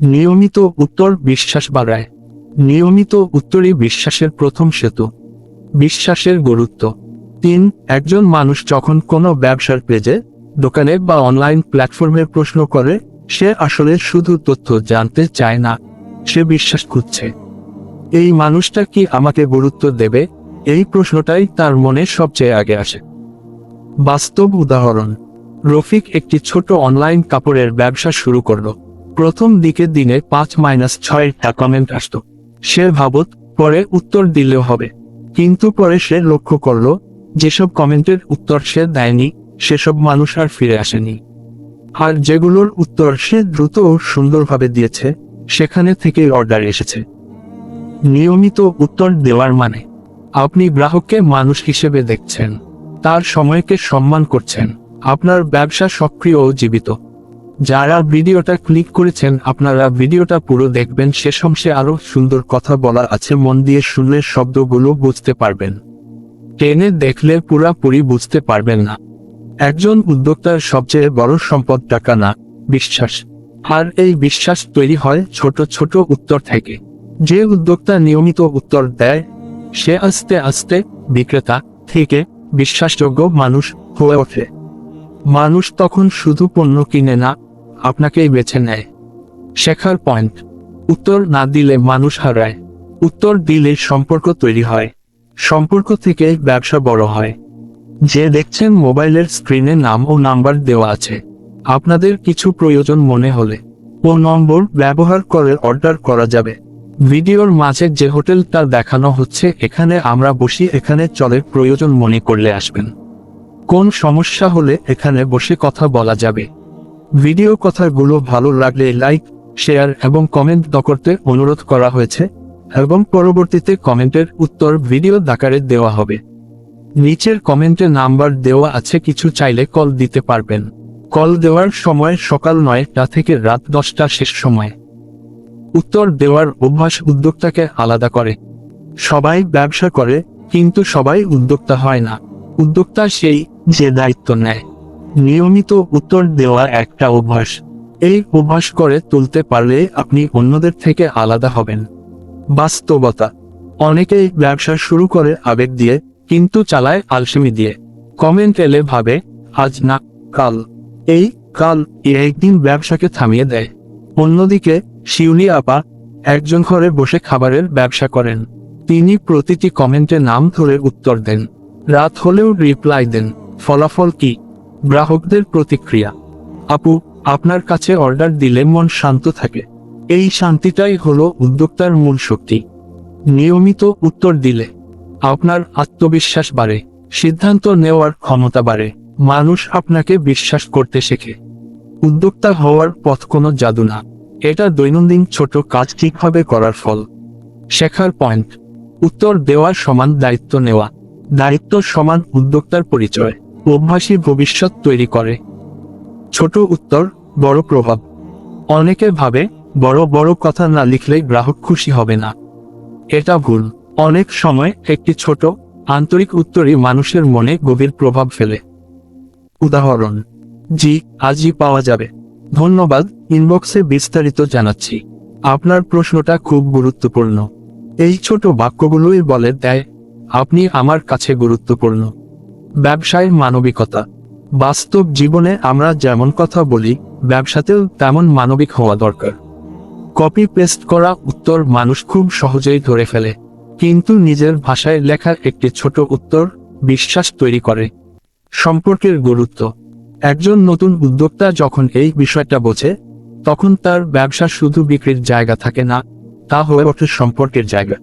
নিয়মিত উত্তর বিশ্বাস বাড়ায়। নিয়মিত উত্তরই বিশ্বাসের প্রথম সেতু। বিশ্বাসের গুরুত্ব। তিন, একজন মানুষ যখন কোনো ব্যবসার পেজে, দোকানে বা অনলাইন প্ল্যাটফর্মে প্রশ্ন করে, সে আসলে শুধু তথ্য জানতে চায় না, সে বিশ্বাস খুঁজছে। এই মানুষটা কি আমাকে গুরুত্ব দেবে? এই প্রশ্নটাই তার মনে সবচেয়ে আগে আসে। বাস্তব উদাহরণ। রফিক একটি ছোট অনলাইন কাপড়ের ব্যবসা শুরু করল। প্রথম দিকে দিনে পাঁচ মাইনাস ছয়টা কমেন্ট আসতো। সে ভাবত, পরে উত্তর দিলেও হবে। কিন্তু পরে সে লক্ষ্য করল, যেসব কমেন্টের উত্তর সে দেয়নি, সেসব মানুষ আর ফিরে আসেনি। আর যেগুলোর উত্তর সে দ্রুত ও সুন্দরভাবে দিয়েছে, সেখানে থেকেই অর্ডার এসেছে। নিয়মিত উত্তর দেওয়ার মানে আপনি গ্রাহককে মানুষ হিসেবে দেখছেন, তার সময়কে সম্মান করছেন, আপনার ব্যবসা সক্রিয় ও জীবিত। যারা ভিডিওটা ক্লিক করেছেন, আপনারা ভিডিওটা পুরো দেখবেন। শেষ অংশে আরও সুন্দর কথা বলা আছে, মন দিয়ে শুনলে শব্দগুলো বুঝতে পারবেন। টেনে দেখলে পুরাপুরি বুঝতে পারবেন না। একজন উদ্যোক্তার সবচেয়ে বড় সম্পদ টাকা না, বিশ্বাস। আর এই বিশ্বাস তৈরি হয় ছোট ছোট উত্তর থেকে। যে উদ্যোক্তা নিয়মিত উত্তর দেয়, সে আস্তে আস্তে বিক্রেতা থেকে বিশ্বাসযোগ্য মানুষ হয়ে ওঠে। মানুষ তখন শুধু পণ্য কিনে না আপনাকেই বেছে নেয়। শেখার পয়েন্ট। উত্তর না দিলে মানুষ হারায়। উত্তর দিলে সম্পর্ক তৈরি হয়। সম্পর্ক থেকে ব্যবসা বড় হয়। যে দেখছেন মোবাইলের স্ক্রিনে নাম ও নাম্বার দেওয়া আছে। আপনাদের কিছু প্রয়োজন মনে হলে ও নম্বর ব্যবহার করে অর্ডার করা যাবে। ভিডিওর মাঝে যে হোটেলটা দেখানো হচ্ছে, এখানে আমরা বসি, এখানে চলে প্রয়োজন মনে করলে আসবেন। কোন সমস্যা হলে এখানে বসে কথা বলা যাবে। ভিডিও কথাগুলো ভালো লাগলে লাইক, শেয়ার এবং কমেন্ট করতে অনুরোধ করা হয়েছে, এবং পরবর্তীতে কমেন্টের উত্তর ভিডিও দাকারে দেওয়া হবে। নিচের কমেন্টে নাম্বার দেওয়া আছে, কিছু চাইলে কল দিতে পারবেন। কল দেওয়ার সময় সকাল নয়টা থেকে রাত দশটা শেষ সময়। উত্তর দেওয়ার অভ্যাস উদ্যোক্তাকে আলাদা করে। সবাই ব্যবসা করে, কিন্তু সবাই উদ্যোক্তা হয় না। উদ্যোক্তা সেই যে দায়িত্ব নেয়। নিয়মিত উত্তর দেওয়া একটা অভ্যাস। এই অভ্যাস করে তুলতে পারলে আপনি অন্যদের থেকে আলাদা হবেন। বাস্তবতা। অনেকেই ব্যবসা শুরু করে আবেগ দিয়ে, কিন্তু চালায় আলসেমি দিয়ে। কমেন্ট এলে ভাবে, আজ না, কাল। এই কাল একদিন ব্যবসাকে থামিয়ে দেয়। অন্যদিকে, শিউলি আপা একজন ঘরে বসে খাবারের ব্যবসা করেন। তিনি প্রতিটি কমেন্টে নাম ধরে উত্তর দেন। রাত হলেও রিপ্লাই দেন। ফলাফল কি? গ্রাহকদের প্রতিক্রিয়া। আপু, আপনার কাছে অর্ডার দিলে মন শান্ত থাকে। এই শান্তিটাই হলো উদ্যোক্তার মূল শক্তি। নিয়মিত উত্তর দিলে আপনার আত্মবিশ্বাস বাড়ে, সিদ্ধান্ত নেওয়ার ক্ষমতা বাড়ে, মানুষ আপনাকে বিশ্বাস করতে শেখে। উদ্যোক্তা হওয়ার পথ কোনো জাদু না। এটা দৈনন্দিন ছোট কাজ ঠিকভাবে করার ফল। শেখার পয়েন্ট, উত্তর দেওয়ার সমান দায়িত্ব নেওয়া। দায়িত্ব সমান উদ্যোক্তার পরিচয়। অভ্যাসী ভবিষ্যৎ তৈরি করে। ছোট উত্তর, বড় প্রভাব। অনেকে ভাবে, বড় বড় কথা না লিখলেই গ্রাহক খুশি হবে না। এটা ভুল। অনেক সময় একটি ছোট, আন্তরিক উত্তরই মানুষের মনে গভীর প্রভাব ফেলে। উদাহরণ, জি, আজই পাওয়া যাবে। ধন্যবাদ, ইনবক্সে বিস্তারিত জানাচ্ছি। আপনার প্রশ্নটা খুব গুরুত্বপূর্ণ। এই ছোট বাক্যগুলোই বলে দেয়, আপনি আমার কাছে গুরুত্বপূর্ণ। ব্যবসায় মানবিকতা। বাস্তব জীবনে আমরা যেমন কথা বলি, ব্যবসাতেও তেমন মানবিক হওয়া দরকার। কপি পেস্ট করা উত্তর মানুষ খুব সহজেই ধরে ফেলে। কিন্তু নিজের ভাষায় লেখা একটি ছোট উত্তর বিশ্বাস তৈরি করে। সম্পর্কের গুরুত্ব। একজন নতুন উদ্যোক্তা যখন এই বিষয়টা বোঝে, তখন তার ব্যবসা শুধু বিক্রির জায়গা থাকে না, তা হয়ে ওঠে সম্পর্কের জায়গা।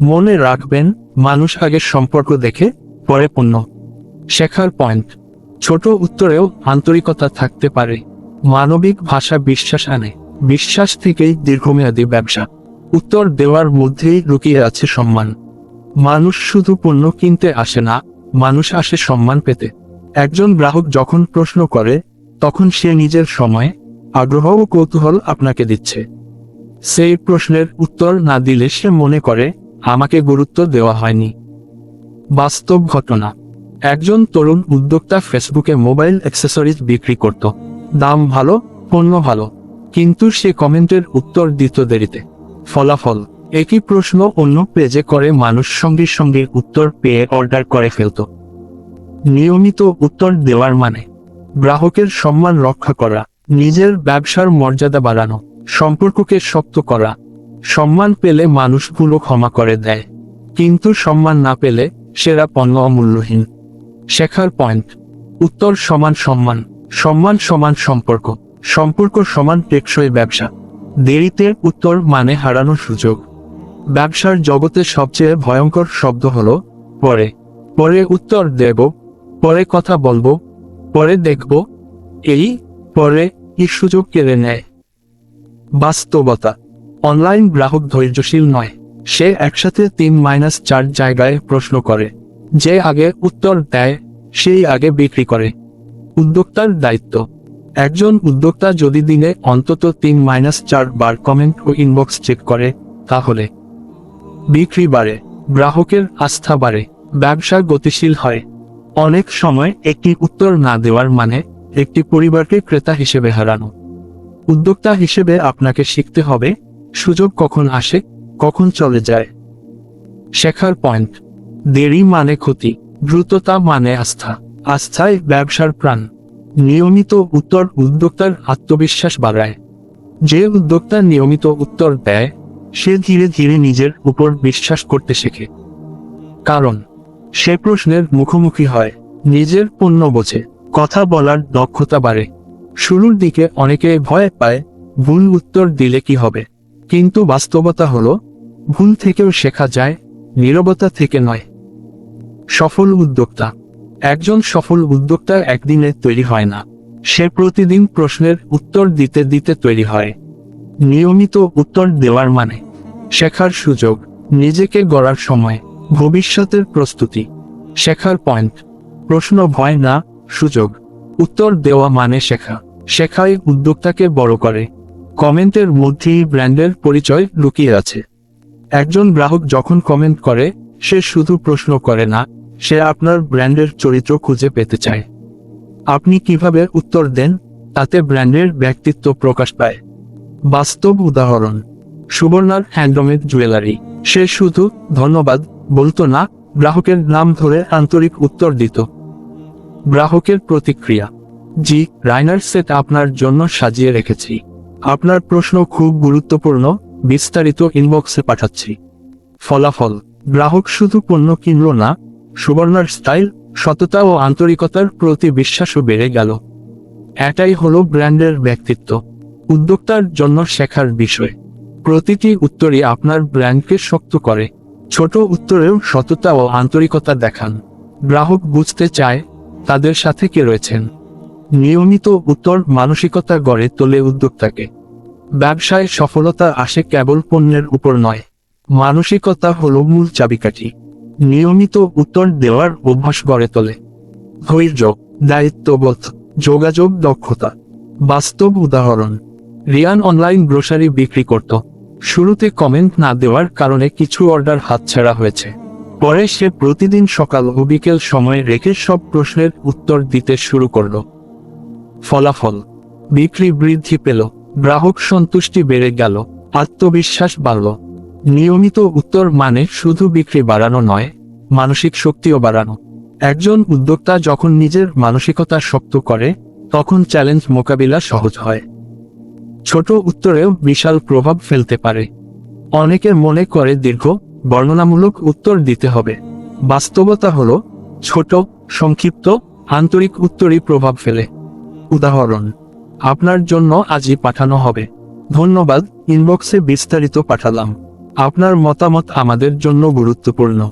মনে রাখবেন, মানুষ আগে সম্পর্ক দেখে, পরে পণ্য। শেখার পয়েন্ট। ছোট উত্তরেও আন্তরিকতা থাকতে পারে। মানবিক ভাষা বিশ্বাস আনে। বিশ্বাস থেকেই দীর্ঘমেয়াদী ব্যবসা। উত্তর দেওয়ার মধ্যেই লুকিয়ে আছে সম্মান। মানুষ শুধু পণ্য কিনতে আসে না, মানুষ আসে সম্মান পেতে। একজন গ্রাহক যখন প্রশ্ন করে, তখন সে নিজের সময়, আগ্রহ ও কৌতূহল আপনাকে দিচ্ছে। সেই প্রশ্নের উত্তর না দিলে সে মনে করে, আমাকে গুরুত্ব দেওয়া হয়নি। বাস্তব ঘটনা। একজন তরুণ উদ্যোক্তা ফেসবুকে মোবাইল অ্যাক্সেসরিজ বিক্রি করত। দাম ভালো, পণ্য ভালো। কিন্তু সে কমেন্টের উত্তর দিত দেরিতে। ফলাফল? একই প্রশ্ন অন্য পেজে করে মানুষ সঙ্গে সঙ্গে উত্তর পেয়ে অর্ডার করে ফেলত। নিয়মিত উত্তর দেওয়ার মানে? গ্রাহকের সম্মান রক্ষা করা, নিজের ব্যবসার মর্যাদা বাড়ানো, সম্পর্ককে শক্ত করা। সম্মান পেলে মানুষগুলো ক্ষমা করে দেয়। কিন্তু সম্মান না পেলে সেরা পণ্য অমূল্যহীন। শেখার পয়েন্ট, উত্তর সমান সম্মান সম্মান সমান সম্পর্ক সম্পর্ক সমান টেকসই ব্যবসা। দেরিতে উত্তর মানে হারানোর সুযোগ। ব্যবসার জগতে সবচেয়ে ভয়ঙ্কর শব্দ হলো, পরে। পরে উত্তর দেব, পরে কথা বলব, পরে দেখব, এই, পরে কি সুযোগ কেড়ে নেয়। বাস্তবতা। অনলাইন গ্রাহক ধৈর্যশীল নয়, সে একসাথে তিন মাইনাস চার জায়গায় প্রশ্ন করে। যে আগে উত্তর দেয়, সেই আগে বিক্রি করে। উদ্যোক্তার দায়িত্ব। একজন উদ্যোক্তা যদি দিনে অন্তত তিন মাইনাস চার বার কমেন্ট ও ইনবক্স চেক করে, তাহলে বিক্রি বাড়ে, গ্রাহকের আস্থা বাড়ে, ব্যবসা গতিশীল হয়। অনেক সময় একটি উত্তর না দেওয়ার মানে একটি পরিবারকে ক্রেতা হিসেবে হারানো। উদ্যোক্তা হিসেবে আপনাকে শিখতে হবে, সুযোগ কখন আসে, কখন চলে যায়। শেখার পয়েন্ট দেরি মানে ক্ষতি, দ্রুততা মানে আস্থা। আস্থায় ব্যবসার প্রাণ। নিয়মিত উত্তর উদ্যোক্তার আত্মবিশ্বাস বাড়ায়। যে উদ্যোক্তা নিয়মিত উত্তর দেয়, সে ধীরে ধীরে নিজের উপর বিশ্বাস করতে শেখে। কারণ, সে প্রশ্নের মুখোমুখি হয়, নিজের পণ্য বোঝে, কথা বলার দক্ষতা বাড়ে। শুরুর দিকে অনেকে ভয় পায়, ভুল উত্তর দিলে কি হবে? কিন্তু বাস্তবতা হলো, ভুল থেকেও শেখা যায়, নীরবতা থেকে নয়। সফল উদ্যোক্তা। একজন সফল উদ্যোক্তা একদিনে তৈরি হয় না। সে প্রতিদিন প্রশ্নের উত্তর দিতে দিতে তৈরি হয়। নিয়মিত উত্তর দেওয়ার মানে শেখার সুযোগ, নিজেকে গড়ার সময়, ভবিষ্যতের প্রস্তুতি। শেখার পয়েন্ট প্রশ্ন ভয় না, সুযোগ। উত্তর দেওয়া মানে শেখা। শেখাই উদ্যোক্তাকে বড় করে। কমেন্টের মধ্যেই ব্র্যান্ডের পরিচয় লুকিয়ে আছে। একজন গ্রাহক যখন কমেন্ট করে, সে শুধু প্রশ্ন করে না সে আপনার ব্র্যান্ডের চরিত্র খুঁজে পেতে চায়। আপনি কীভাবে উত্তর দেন? তাতে ব্র্যান্ডের ব্যক্তিত্ব প্রকাশ পায়। বাস্তব উদাহরণ, সুবর্ণার হ্যান্ডমেড জুয়েলারি। সে শুধু, ধন্যবাদ, বলতো না, গ্রাহকের নাম ধরে আন্তরিক উত্তর দিত। গ্রাহকের প্রতিক্রিয়া, জি, রাইনার সেট আপনার জন্য সাজিয়ে রেখেছি। আপনার প্রশ্ন খুব গুরুত্বপূর্ণ, বিস্তারিত ইনবক্সে পাঠাচ্ছি। ফলাফল, গ্রাহক শুধু পণ্য কিনল না সুবর্ণার স্টাইল, সততা ও আন্তরিকতার প্রতি বিশ্বাসও বেড়ে গেল। এটাই হলো ব্র্যান্ডের ব্যক্তিত্ব। উদ্যোক্তার জন্য শেখার বিষয়। প্রতিটি উত্তরই আপনার ব্র্যান্ডকে শক্ত করে। ছোট উত্তরেও সততা ও আন্তরিকতা দেখান। গ্রাহক বুঝতে চায়, তাদের সাথে কে রয়েছেন। নিয়মিত উত্তর মানসিকতা গড়ে তোলে উদ্যোক্তাকে। ব্যবসায় সফলতা আসে কেবল পণ্যের উপর নয়। মানসিকতা হলো মূল চাবিকাঠি। নিয়মিত উত্তর দেওয়ার অভ্যাস গড়ে তোলে। ধৈর্য, দায়িত্ববোধ, যোগাযোগ দক্ষতা। বাস্তব উদাহরণ। রিয়ান অনলাইন গ্রোসারি বিক্রি করত। শুরুতে কমেন্ট না দেওয়ার কারণে কিছু অর্ডার হাতছাড়া হয়েছে। পরে সে প্রতিদিন সকাল ও বিকেল সময় রেখে সব প্রশ্নের উত্তর দিতে শুরু করল। ফলাফল। বিক্রি বৃদ্ধি পেল। গ্রাহক সন্তুষ্টি বেড়ে গেল। আত্মবিশ্বাস বাড়ল। নিয়মিত উত্তর মানে শুধু বিক্রি বাড়ানো নয়, মানসিক শক্তিও বাড়ানো। একজন উদ্যোক্তা যখন নিজের মানসিকতা শক্ত করে, তখন চ্যালেঞ্জ মোকাবিলা সহজ হয়। ছোট উত্তরেও বিশাল প্রভাব ফেলতে পারে। অনেকে মনে করে দীর্ঘ, বর্ণনামূলক উত্তর দিতে হবে। বাস্তবতা হলো, ছোট, সংক্ষিপ্ত, আন্তরিক উত্তরই প্রভাব ফেলে। উদাহরণ, আপনার জন্য আজই পাঠানো হবে। ধন্যবাদ ইনবক্সে বিস্তারিত পাঠালাম। আপনার মতামত আমাদের জন্য গুরুত্বপূর্ণ।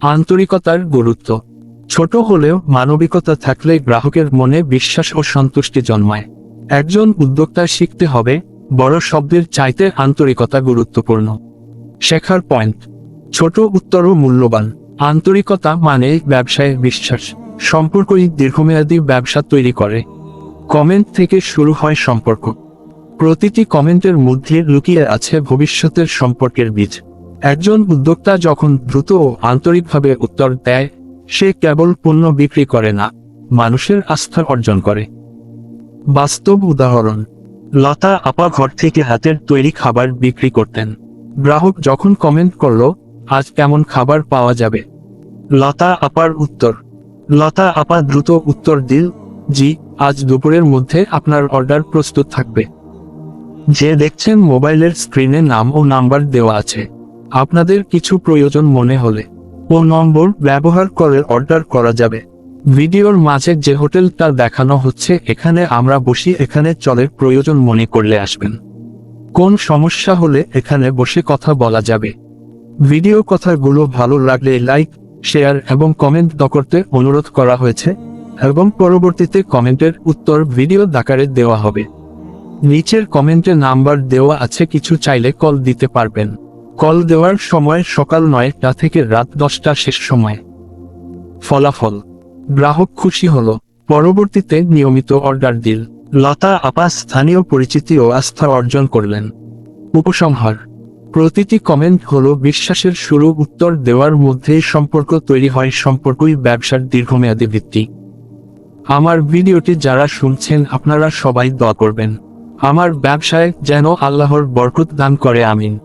আন্তরিকতার গুরুত্ব। ছোট হলেও মানবিকতা থাকলে গ্রাহকের মনে বিশ্বাস ও সন্তুষ্টি জন্মায়। একজন উদ্যোক্তা শিখতে হবে, বড় শব্দের চাইতে আন্তরিকতা গুরুত্বপূর্ণ। শেখার পয়েন্ট। ছোট উত্তরও মূল্যবান। আন্তরিকতা মানে ব্যবসায় বিশ্বাস। সম্পর্কই দীর্ঘমেয়াদী ব্যবসা তৈরি করে। কমেন্ট থেকে শুরু হয় সম্পর্ক। প্রতিটি কমেন্টের মধ্যে লুকিয়ে আছে ভবিষ্যতের সম্পর্কের বীজ। একজন উদ্যোক্তা যখন দ্রুত ও আন্তরিকভাবে উত্তর দেয়, সে কেবল পণ্য বিক্রি করে না, মানুষের আস্থা অর্জন করে। বাস্তব উদাহরণ, লতা আপা ঘর থেকে হাতের তৈরি খাবার বিক্রি করতেন। গ্রাহক যখন কমেন্ট করল, আজ কেমন খাবার পাওয়া যাবে? লতা আপার উত্তর, লতা আপা দ্রুত উত্তর দিল, জি, আজ দুপুরের মধ্যে আপনার অর্ডার প্রস্তুত থাকবে। যে দেখছেন মোবাইলের স্ক্রিনে নাম ও নাম্বার দেওয়া আছে। আপনাদের কিছু প্রয়োজন মনে হলে ও নম্বর ব্যবহার করে অর্ডার করা যাবে। ভিডিওর মাঝে যে হোটেলটা দেখানো হচ্ছে, এখানে আমরা বসি এখানে চলের প্রয়োজন মনে করলে আসবেন। কোন সমস্যা হলে এখানে বসে কথা বলা যাবে। ভিডিও কথাগুলো ভালো লাগলে লাইক, শেয়ার এবং কমেন্ট দ করতে অনুরোধ করা হয়েছে এবং পরবর্তীতে কমেন্টের উত্তর ভিডিও দাকারে দেওয়া হবে। নিচের কমেন্টে নাম্বার দেওয়া আছে, কিছু চাইলে কল দিতে পারবেন। কল দেওয়ার সময় সকাল নয়টা থেকে রাত দশটা শেষ সময়। ফলাফল। গ্রাহক খুশি হল। পরবর্তীতে নিয়মিত অর্ডার দিল লতা আপা স্থানীয় পরিচিতি ও আস্থা অর্জন করলেন। উপসংহার। প্রতিটি কমেন্ট হল বিশ্বাসের শুরু, উত্তর দেওয়ার মধ্যেই সম্পর্ক তৈরি হয়, সম্পর্কই ব্যবসার দীর্ঘমেয়াদী ভিত্তি। আমার ভিডিওটি যারা শুনছেন, আপনারা সবাই দোয়া করবেন। আমার ব্যবসায় যেন আল্লাহর বরকত দান করে আমিন।